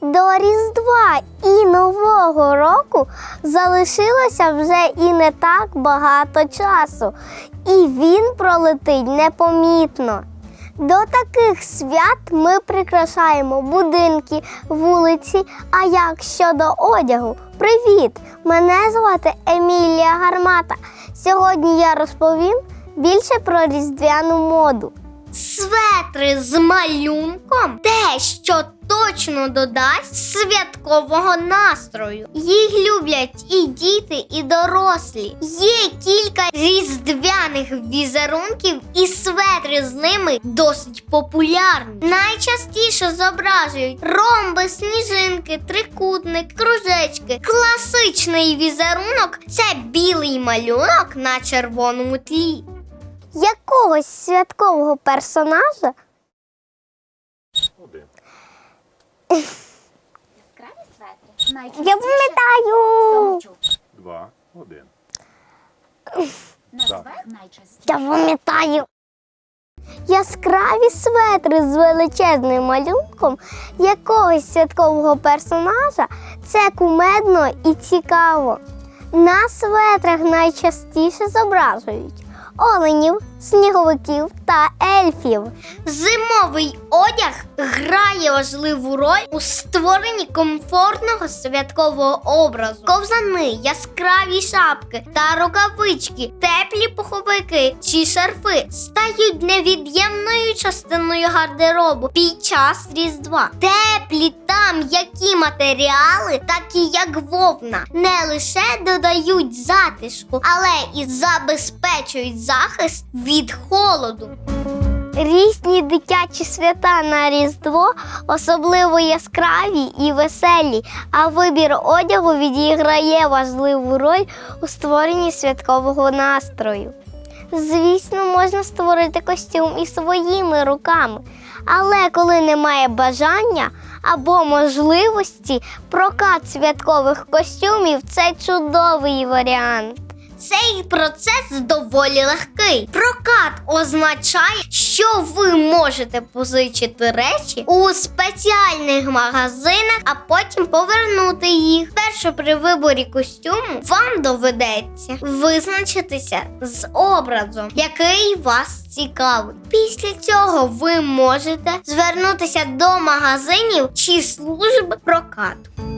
До Різдва і Нового року залишилося вже і не так багато часу, і він пролетить непомітно. До таких свят ми прикрашаємо будинки, вулиці. А як щодо одягу? Привіт! Мене звати Емілія Гармата. Сьогодні я розповім більше про різдвяну моду. Светри з малюнком те, що точно додасть святкового настрою. Їх люблять і діти, і дорослі. Є кілька різдвяних візерунків, і светри з ними досить популярні. Найчастіше зображують ромби, сніжинки, трикутник, кружечки. Класичний візерунок це білий малюнок на червоному тлі. Якогось святкового персонажа Один. Яскраві светри. Я пам'ятаю. Два. Один. На свет найчастіше. Я пам'ятаю. Яскраві светри з величезним малюнком якогось святкового персонажа це кумедно і цікаво. На светрах найчастіше зображують оленів, сніговиків та ельфів. Зимовий одяг грає важливу роль у створенні комфортного святкового образу. Ковзани, яскраві шапки та рукавички, теплі пуховики чи шарфи стають невід'ємною частиною гардеробу під час Різдва. Теплі та м'які матеріали, такі як вовна, не лише додають затишку, але і забезпечують захист від холоду. Різні дитячі свята на Різдво особливо яскраві і веселі, а вибір одягу відіграє важливу роль у створенні святкового настрою. Звісно, можна створити костюм і своїми руками, але коли немає бажання або можливості, прокат святкових костюмів це чудовий варіант. Цей процес доволі легкий. Прокат означає, що ви можете позичити речі у спеціальних магазинах, а потім повернути їх. Перше при виборі костюму вам доведеться визначитися з образом, який вас цікавить. Після цього ви можете звернутися до магазинів чи служб прокату.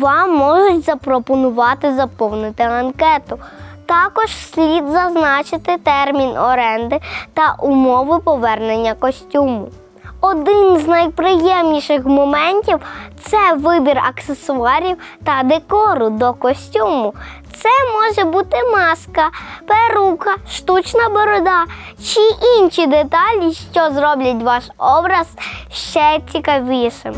Вам можуть запропонувати заповнити анкету. Також слід зазначити термін оренди та умови повернення костюму. Один з найприємніших моментів це вибір аксесуарів та декору до костюму. Це може бути маска, перука, штучна борода чи інші деталі, що зроблять ваш образ ще цікавішим.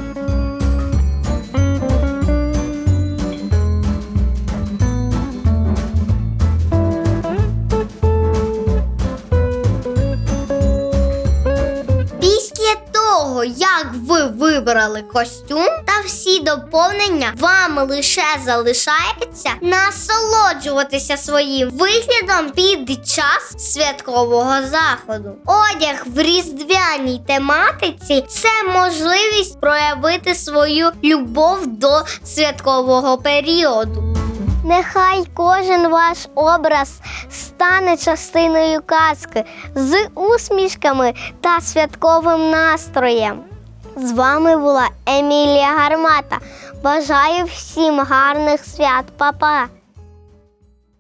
Того, як ви вибрали костюм та всі доповнення, вам лише залишається насолоджуватися своїм виглядом під час святкового заходу. Одяг в різдвяній тематиці це можливість проявити свою любов до святкового періоду. Нехай кожен ваш образ стане частиною казки з усмішками та святковим настроєм. З вами була Емілія Гармата. Бажаю всім гарних свят, Па-па!